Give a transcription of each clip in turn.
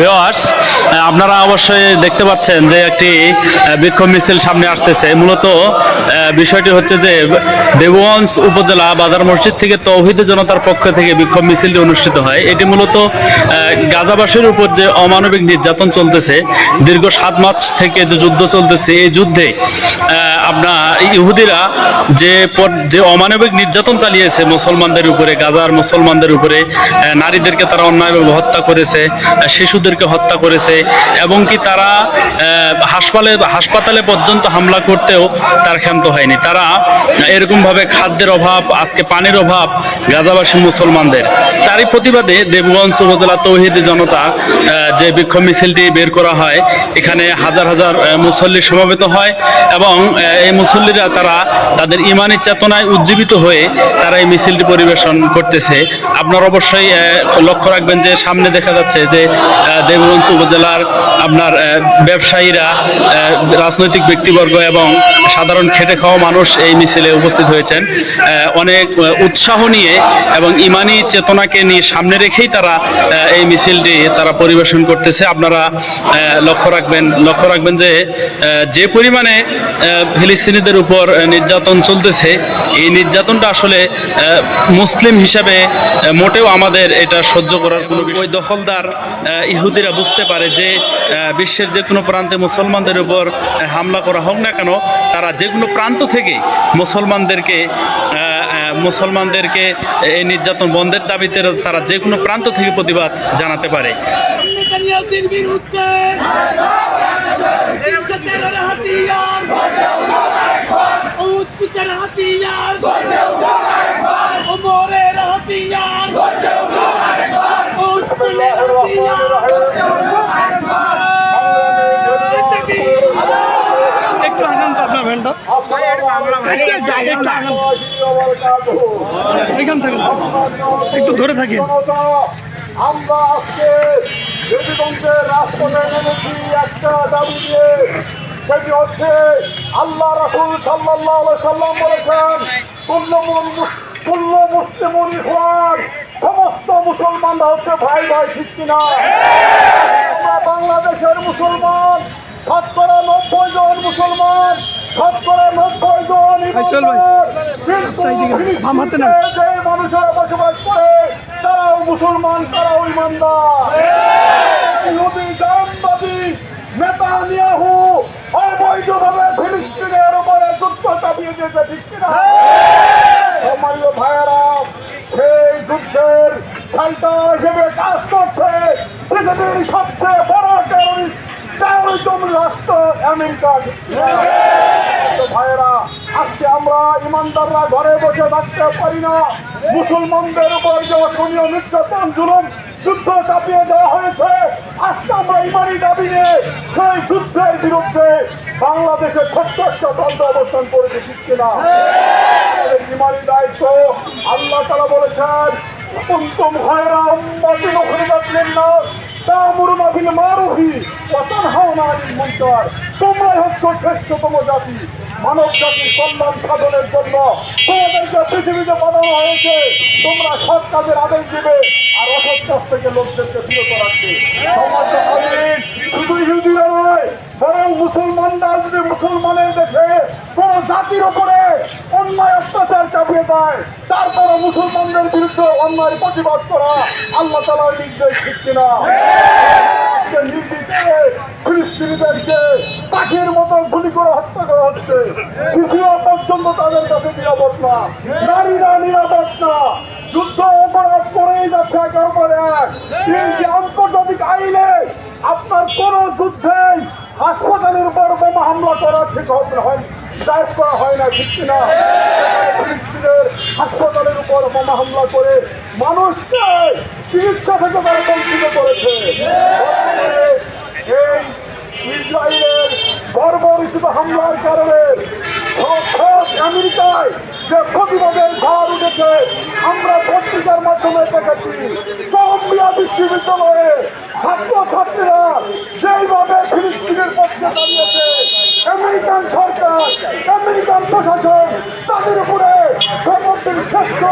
Viewers আপনারা অবশ্যই দেখতে পাচ্ছেন যে একটি বিক্ষোভ মিছিল সামনে আসতেছে। মূলত বিষয়টি হচ্ছে যে দেবগঞ্জ উপজেলা বাজার মসজিদ থেকে তৌহিদে জনতার পক্ষ থেকে বিক্ষোভ মিছিলটি অনুষ্ঠিত হয়। এটি মূলত গাজাবাসীর উপর যে অমানবিক নির্যাতন চলতেছে দীর্ঘ সাত মাস থেকে যে যুদ্ধ চলতেছে এই যুদ্ধে আপনার ইহুদিরা যে যে অমানবিক নির্যাতন চালিয়েছে মুসলমানদের উপরে গাজার মুসলমানদের উপরে নারীদেরকে তারা অন্যায়ভাবে হত্যা করেছে আহ, শিশুদেরকে হত্যা করেছে এবং কি তারা হাসপাতালে হাসপাতালে পর্যন্ত হামলা করতেও তার ক্ষান্ত হয়নি। তারা এরকমভাবে খাদ্যের অভাব, আজকে পানির অভাব গাজাবাসী মুসলমানদের। তারই প্রতিবাদে দেবগঞ্জ উপজেলা তৌহিদি জনতা যে বিক্ষোভ মিছিলটি বের করা হয়, এখানে হাজার হাজার মুসল্লি সমবেত হয় এবং এই মুসল্লিরা তারা তাদের ইমানি চেতনায় উজ্জীবিত হয়ে তারা এই মিছিলটি পরিবেশন করতেছে। আপনার অবশ্যই লক্ষ্য রাখবেন যে সামনে দেখা যাচ্ছে যে দেবগঞ্জ উপজেলার আপনার ব্যবসায়ীরা রাজনৈতিক ব্যক্তিবর্গ এবং সাধারণ খেটে খাওয়া মানুষ এই মিছিলে উপস্থিত হয়েছেন। অনেক উৎসাহ নিয়ে এবং ইমানি চেতনাকে নিয়ে সামনে রেখেই তারা এই মিছিলটি তারা পরিবেশন করতেছে। আপনারা লক্ষ্য রাখবেন লক্ষ্য রাখবেন যে যে পরিমাণে ফিলিস্তিনিদের উপর নির্যাতন চলতেছে, এই নির্যাতনটা আসলে মুসলিম হিসাবে মোটেও আমাদের এটা সহ্য করার কোনো বিষয় দখলদার ইহুদিরা বুঝতে পারে যে বিশ্বের যে কোনো প্রান্তে মুসলমানদের উপর হামলা করা হোক না কেন, তারা যে কোনো প্রান্ত থেকে মুসলমানদেরকে মুসলমানদেরকে এই নির্যাতন বন্ধের দাবিতে তারা যে কোনো প্রান্ত থেকে প্রতিবাদ জানাতে পারে বিরুদ্ধে ইজ্জতের হাতিয়ার উচ্চতার হাতিয়ার ওমরের হাতিয়ার উসমানের হাতিয়ার একটু আনন্দ আপনার ভ্যানটা এখান থেকে। একটু ধরে থাকি আমরা আজকে রাজপথে নেমেছি একটা দাবি নিয়ে সেটি হচ্ছে আল্লাহ রাসুল সাল্লাহ সাল্লাম বলেছেন কুল্লমুন কুল্ল মুসলিমুন সমস্ত মুসলমানরা হচ্ছে ভাই ভাই ঠিক কিনা? আমরা বাংলাদেশের মুসলমান শতকরা নব্বই জন মুসলমান। শতকরা নব্বই জন। যে মানুষেরা বসবাস করে তারাও মুসলমান তারাও ইমানদার। ইহুদি জামবাদী নেতানিয়াহু অবৈধভাবে ফিলিস্তিনের উপরে যুদ্ধ চাপিয়ে দিয়েছে ঠিক কিনা? সম্মানিত ভাইয়েরা সেই যুদ্ধের সাইটা হিসেবে কাজ করছে পৃথিবীর সবচেয়ে বড় টেরোরিস্ট টেরোরিজম রাষ্ট্র আমেরিকা ঠিক কিনা? তো ভাইয়েরা আজকে আমরা ইমানদাররা ঘরে বসে থাকতে পারি না। মুসলমানদের উপর যে অসহনীয় নির্যাতন জুলুম যুদ্ধ চাপিয়ে দেওয়া হয়েছে। আজকে আমরা ইমানি দাবি নিয়ে সেই যুদ্ধের বিরুদ্ধে বাংলাদেশের ছোট্ট একটা অবস্থান করেছে, ঠিক আমাদের ইমানি দায়িত্ব আল্লাহ তারা বলেছেন, কুন্তুম খায়রা উম্মাতিন উখরিজাত লিন-নাস। তা'মুরুনা বিল মারুফি ওয়া তানহাউনা মুনকার। তোমরাই হচ্ছ শ্রেষ্ঠতম জাতি। মানব জাতির সাধনের জন্য তোমাদেরকে পৃথিবীতে বানানো হয়েছে, তোমরা সৎ কাজের আদেশ দিবে আর অসৎ কাজ থেকে লোকদেরকে বিরত রাখবে। শুধু ইহুদিরা নয়, বরং মুসলমানরা যদি মুসলমানের দেশে কোন জাতির উপরে অন্যায় অত্যাচার চাপিয়ে দেয়। তারপরে মুসলমানদের বিরুদ্ধে অন্যায় প্রতিবাদ করা আল্লাহ তালার নির্দেশ ঠিক না। যুদ্ধ আন্তর্জাতিক আইনে আপনার কোন যুদ্ধেই হাসপাতালের উপর বোমা হামলা করা ঠিক হবে- জায়েজ করা হয় না, ঠিক কিনা? ফিলিস্তিনের হাসপাতালের উপর বোমা হামলা করে মানুষকে চিকিৎসা থেকে তারা বঞ্চিত করেছে। এই ইসরায়েলের বর্বরিচিত হামলার কারণে আমেরিকায় যে প্রতিবাদের ঝড় উঠেছে, আমরা পত্রিকার মাধ্যমে দেখেছি, কলম্বিয়া বিশ্ববিদ্যালয়ে ছাত্র ছাত্রীরা যেইভাবে ফিলিস্তিনের পক্ষে দাঁড়িয়েছে প্রশাসন তাদের উপরে সর্বোচ্চ শ্রেষ্ঠ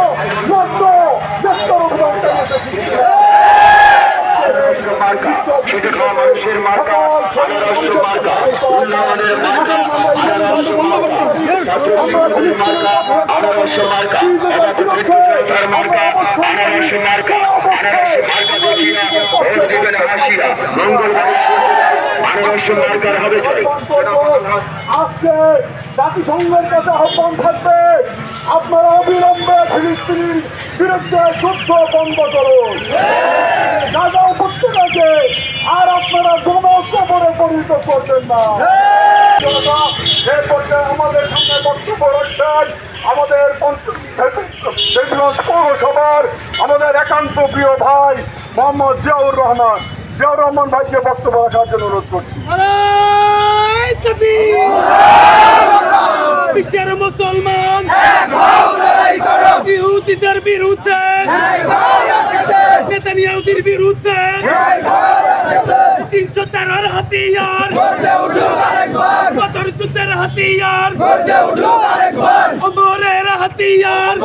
নগ্ন গ্রেপ্তার অভিযান মানুষের মার্কা মার্কা উন্নয়নের মার্কা আদর্শ মার্কা মার্কা আদর্শ মার্কা মঙ্গলবার আদর্শ মার্কার হবে আজকে জাতিসংঘের কাছে আহ্বান থাকবে, আপনারা অবিলম্বে ফিলিস্তিনির বিরুদ্ধে যুদ্ধ বন্ধ করুন। গাজা উপত্যকাকে আর আপনারা জনকবরে পরিণত করবেন না। আমাদের সামনে বক্তব্য রাখছেন আমাদের পৌরসভার আমাদের একান্ত প্রিয় ভাই মোহাম্মদ জিয়াউর রহমান। জিয়াউর রহমান ভাইকে বক্তব্য রাখার জন্য অনুরোধ করছি। বিশ্বের মুসলমান। ইহুদিদের বিরুদ্ধে। নেতানিয়াহুদির বিরুদ্ধে। তিনশো তেরোর হাতিয়ার। বদর যুদ্ধের হাতিয়ার। অমরের হাতিয়ার।